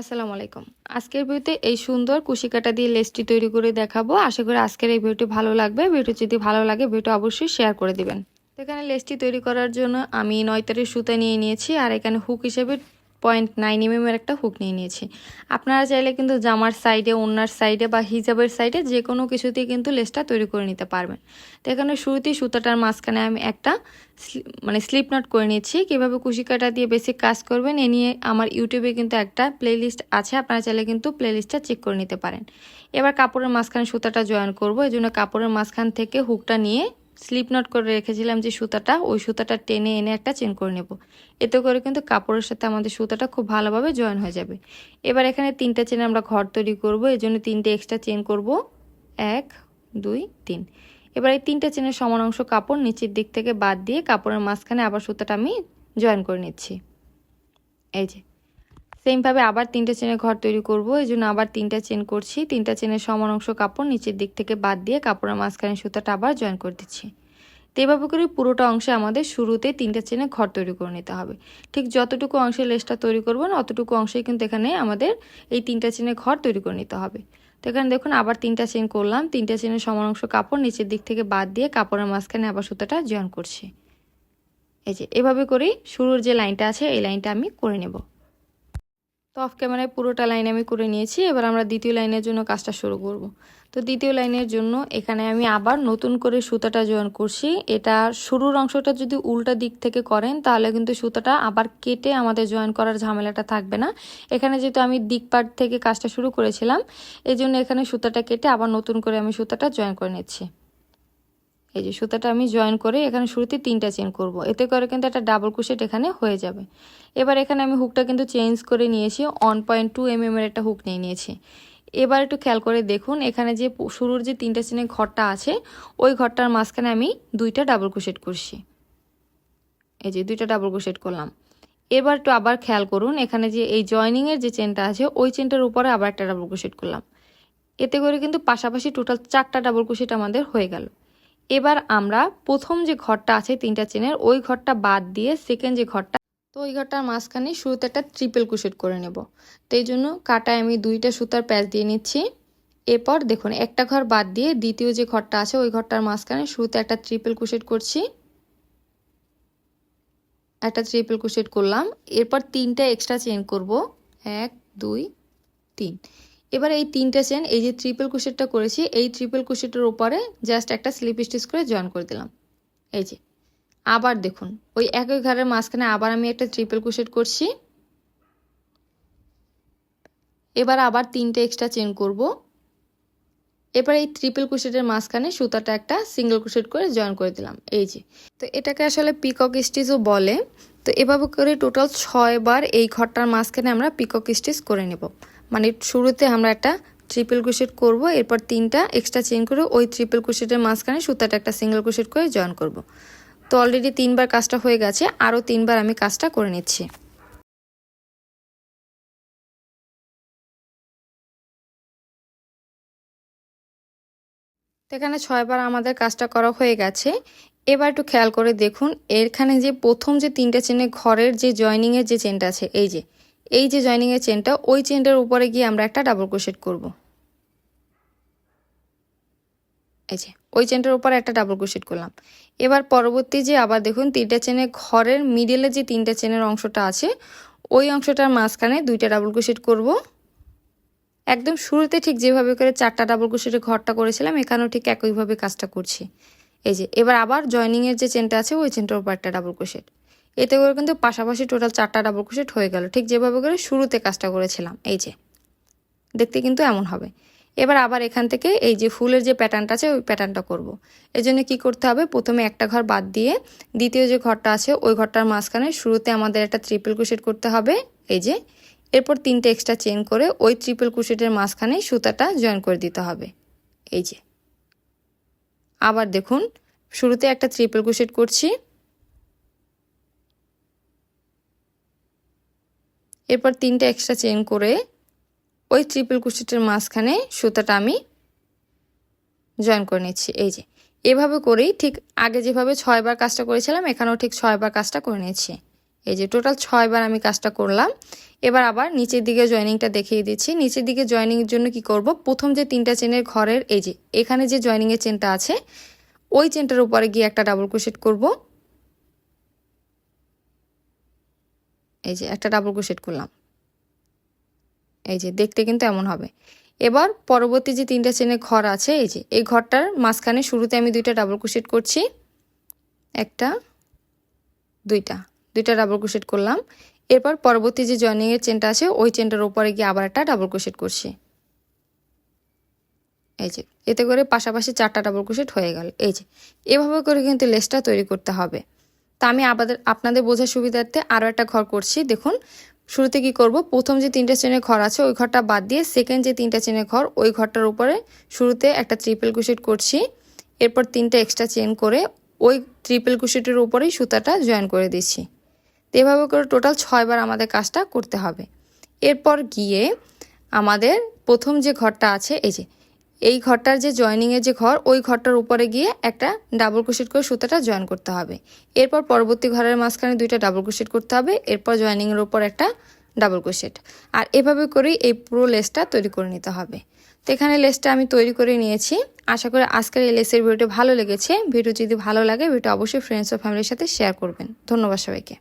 আসসালামু আলাইকুম। আজকের ভিডিওতে এই সুন্দর কুশিকাটা দিয়ে লেসটি তৈরি করে দেখাবো। আশা করি আজকের এই ভিডিওটি ভালো লাগবে। ভিডিও যদি ভালো লাগে ভিডিও অবশ্যই শেয়ার করে দিবেন। এখানে লেসটি তৈরি করার জন্য আমি নয়তারের সুতা নিয়ে নিয়েছি, আর এখানে হুক হিসেবে পয়েন্ট নাইন এম এর একটা হুক নিয়ে নিয়েছি। আপনারা চাইলে কিন্তু জামার সাইডে ওনার সাইডে বা হিজাবের সাইডে যে কোনো কিছুতেই কিন্তু লেসটা তৈরি করে নিতে পারবেন। তো এখানে শুরুতেই সুতাটার মাঝখানে আমি একটা মানে স্লিপ নট করে নিচ্ছি। কীভাবে কুশি কাটা দিয়ে বেসিক কাজ করবেন, এ নিয়ে আমার ইউটিউবে কিন্তু একটা প্লেলিস্ট আছে। আপনারা চাইলে কিন্তু প্লেলিস্টটা চেক করে নিতে পারেন। এবার কাপড়ের মাঝখানে সুতাটা জয়েন করব। এই জন্য কাপড়ের মাঝখান থেকে হুকটা নিয়ে স্লিপ নট করে রেখেছিলাম যে সুতাটা, ওই সুতাটা টেনে এনে একটা চেন করে নেব। এতে করে কিন্তু কাপড়ের সাথে আমাদের সুতাটা খুব ভালোভাবে জয়েন হয়ে যাবে। এবার এখানে তিনটা চেন আমরা ঘর তৈরি করব, এই জন্য তিনটে এক্সট্রা চেন করব। এক, দুই, তিন। এবার এই তিনটা চেনের সমান অংশ কাপড় নিচের দিক থেকে বাদ দিয়ে কাপড়ের মাঝখানে আবার সুতাটা আমি জয়েন করে নিচ্ছি। এই যে। সেমভাবে আবার তিনটা চেনের ঘর তৈরি করব, এই জন্য আবার তিনটা চেন করছি। তিনটা চেনের সমান অংশ কাপড় নিচের দিক থেকে বাদ দিয়ে কাপড়ের মাঝখানে সুতাটা আবার জয়েন করে দিচ্ছি। তো এভাবে করে পুরোটা অংশে আমাদের শুরুতে তিনটা চেনে ঘর তৈরি করে নিতে হবে। ঠিক যতটুকু অংশে লেসটা তৈরি করব না, অতটুকু অংশেই কিন্তু এখানে আমাদের এই তিনটা চেনে ঘর তৈরি করে নিতে হবে। তো এখানে দেখুন আবার তিনটা চেন করলাম, তিনটা চেনের সমান অংশ কাপড় নিচের দিক থেকে বাদ দিয়ে কাপড়ের মাঝখানে আবার সুতাটা জয়েন করছি। এই যে এভাবে করেই শুরুর যে লাইনটা আছে, এই লাইনটা আমি করে নেব। তো অফ ক্যামেরায় পুরোটা লাইন আমি করে নিয়েছি। এবার আমরা দ্বিতীয় লাইনের জন্য কাজটা শুরু করব। তো দ্বিতীয় লাইনের জন্য এখানে আমি আবার নতুন করে সুতাটা জয়েন করছি। এটা শুরুর অংশটা যদি উল্টা দিক থেকে করেন, তাহলে কিন্তু সুতাটা আবার কেটে আমাদের জয়েন করার ঝামেলাটা থাকবে না। এখানে যেহেতু আমি দিক পাট থেকে কাজটা শুরু করেছিলাম এই জন্য এখানে সুতাটা কেটে আবার নতুন করে আমি সুতাটা জয়েন করে নিচ্ছি। এই যে সুতাটা আমি জয়েন করে এখানে শুরুতে তিনটা চেন করব। এতে করে কিন্তু একটা ডাবল কুশেট এখানে হয়ে যাবে। এবার এখানে আমি হুকটা কিন্তু চেঞ্জ করে নিয়েছি ওয়ান পয়েন্ট টু এম এর একটা হুক নিয়ে নিয়েছি। এবার একটু খেয়াল করে দেখুন, এখানে যে শুরুর যে তিনটা চেনের ঘরটা আছে, ওই ঘরটার মাঝখানে আমি দুইটা ডাবল কুশেট করছি। এই যে দুইটা ডাবল কুশেট করলাম। এবার একটু আবার খেয়াল করুন, এখানে যে এই জয়নিংয়ের যে চেনটা আছে, ওই চেনটার উপরে আবার একটা ডাবল কুশেট করলাম। এতে করে কিন্তু পাশাপাশি টোটাল চারটা ডাবল কুশেট আমাদের হয়ে গেল। এবার আমরা প্রথম যে ঘরটা আছে তিনটা চেনের, ওই ঘরটা বাদ দিয়ে সেকেন্ড যে ঘরটা, তো ওই ঘরটার মাঝখানে শুরুতে একটা ট্রিপল কুশেট করে নেব। তো এই জন্য কাটায় আমি দুইটা সুতার প্যাচ দিয়ে নিচ্ছি। এরপর দেখুন, একটা ঘর বাদ দিয়ে দ্বিতীয় যে ঘরটা আছে, ওই ঘরটার মাঝখানে শুরুতে একটা ট্রিপল কুশেট করছি। একটা ট্রিপল কুশেট করলাম। এরপর তিনটা এক্সট্রা চেন করব। এক, দুই, তিন। এবার এই তিনটা চেন এই যে ট্রিপল কুশেটটা করেছি, এই ট্রিপল কুশেটের উপরে জাস্ট একটা স্লিপ স্টিচ করে জয়েন করে দিলাম। এই যে, আবার দেখুন, ওই একই ঘরের মাঝখানে আবার আমি একটা ট্রিপল কুশেট করছি। এবার আবার তিনটে এক্সট্রা চেন করব। এবার এই ট্রিপল কুশেটের মাঝখানে সুতাটা একটা সিঙ্গেল কুশেট করে জয়েন করে দিলাম। এই যে, তো এটাকে আসলে পিকক স্টিচও বলে। তো এভাবে করে টোটাল ছয় বার এই ঘরটার মাঝখানে আমরা পিকক স্টিচ করে নেব। মানে শুরুতে আমরা একটা ট্রিপল কুশেট করব, এরপর তিনটা এক্সট্রা চেন করে ওই ট্রিপল কুশেটের মাঝখানে সুতাটা একটা সিঙ্গেল কুশেট করে জয়েন করব। তো অলরেডি তিনবার কাজটা হয়ে গেছে, আরও তিনবার আমি কাজটা করে নিচ্ছি। এখানে ছয়বার আমাদের কাজটা করা হয়ে গেছে। এবার একটু খেয়াল করে দেখুন, এখানে যে প্রথম যে তিনটা চেনে ঘরের যে জয়নিংয়ের যে চেনটা আছে, এই যে এই যে জয়নিংয়ের চেনটা ওই চেনটার উপরে গিয়ে আমরা একটা ডাবল ক্রোশেট করব। এই যে, ওই চেনটার উপরে একটা ডাবল ক্রোশেট করলাম। এবার পরবর্তী যে আবার দেখুন তিনটা চেনে ঘরের মিডলে যে তিনটা চেনের অংশটা আছে, ওই অংশটার মাঝখানে দুইটা ডাবল ক্রোশেট করব। একদম শুরুতে ঠিক যেভাবে করে চারটা ডাবল ক্রোশেটের ঘরটা করেছিলাম, এখানেও ঠিক একইভাবে কাজটা করছি। এই যে, এবার আবার জয়নিংয়ের যে চেনটা আছে, ওই চেনটার উপর একটা ডাবল ক্রোশেট এতে করে কিন্তু পাশাপাশি টোটাল চারটা ডাবল ক্রোশেট হয়ে গেল। ঠিক যেভাবে করে শুরুতে কাজটা করেছিলাম, এই যে। দেখতে কিন্তু এমন হবে। এবার আবার এখান থেকে এই যে ফুলের যে প্যাটার্নটা আছে, ওই প্যাটার্নটা করব। এই জন্য কী করতে হবে? প্রথমে একটা ঘর বাদ দিয়ে দ্বিতীয় যে ঘরটা আছে, ওই ঘরটার মাঝখানে শুরুতে আমাদের একটা ট্রিপল ক্রোশেট করতে হবে, এই যে। এরপর তিনটে এক্সট্রা চেন করে ওই ট্রিপল ক্রোশেটের মাঝখানে সুতাটা জয়েন করে দিতে হবে, এই যে। আবার দেখুন, শুরুতে একটা ট্রিপল ক্রোশেট করছি। এরপর তিনটে এক্সট্রা চেন করে ওই ট্রিপল কুশিটের মাঝখানে সুতাটা আমি জয়েন করে নিচ্ছি। এই যে, এভাবে করেই ঠিক আগে যেভাবে ছয়বার কাজটা করেছিলাম, এখানেও ঠিক ছয়বার কাজটা করে নিচ্ছি। এই যে টোটাল ছয়বার আমি কাজটা করলাম। এবার আবার নিচের দিকে জয়েনিংটা দেখিয়ে দিচ্ছি। নিচের দিকে জয়েনিংয়ের জন্য কি করব? প্রথম যে তিনটা চেনের ঘরের, এই যে, এখানে যে জয়েনিংয়ের চেনটা আছে, ওই চেনটার উপরে গিয়ে একটা ডাবল ক্রোশেট করব। এই যে একটা ডাবল ক্রোশেট করলাম। এই যে দেখতে কিন্তু এমন হবে। এবার পরবর্তী যে তিনটা চেনের ঘর আছে, এই যে এই ঘরটার মাঝখানে শুরুতে আমি দুইটা ডাবল ক্রোশেট করছি। একটা, দুইটা দুইটা ডাবল ক্রোশেট করলাম। এরপর পরবর্তী যে জয়েনিংয়ের চেনটা আছে, ওই চেনটার উপরে গিয়ে আবার একটা ডাবল ক্রোশেট করছি। এই যে, এতে করে পাশাপাশি চারটা ডাবল ক্রোশেট হয়ে গেল। এই যে, এভাবে করে কিন্তু লেসটা তৈরি করতে হবে। তা আমি আবাদের, আপনাদের বোঝার সুবিধার্থে আরও একটা ঘর করছি। দেখুন, শুরুতে কি করব? প্রথম যে তিনটা চেনের ঘর আছে, ওই ঘরটা বাদ দিয়ে সেকেন্ড যে তিনটা চেনের ঘর, ওই ঘরটার উপরে শুরুতে একটা ট্রিপল কুশেট করছি। এরপর তিনটা এক্সট্রা চেন করে ওই ট্রিপল কুশেটের উপরেই সুতাটা জয়েন করে দিচ্ছি। এভাবে করে টোটাল ছয়বার আমাদের কাজটা করতে হবে। এরপর গিয়ে আমাদের প্রথম যে ঘরটা আছে, এই যে এই ঘরটার যে জয়েনিংয়ের যে ঘর, ওই ঘরটার উপরে গিয়ে একটা ডাবল ক্রোশেট করে সুতাটা জয়েন করতে হবে। এরপর পরবর্তী ঘরের মাঝখানে দুইটা ডাবল ক্রোশেট করতে হবে, এরপর জয়েনিংয়ের উপর একটা ডাবল ক্রোশেট আর এভাবে করেই এই পুরো লেসটা তৈরি করে নিতে হবে। তো এখানে লেসটা আমি তৈরি করে নিয়েছি। আশা করি আজকের এই লেসের ভিডিওটি ভালো লেগেছে। ভিডিও যদি ভালো লাগে ভিডিও অবশ্যই ফ্রেন্ডস ও ফ্যামিলির সাথে শেয়ার করবেন। ধন্যবাদ সবাইকে।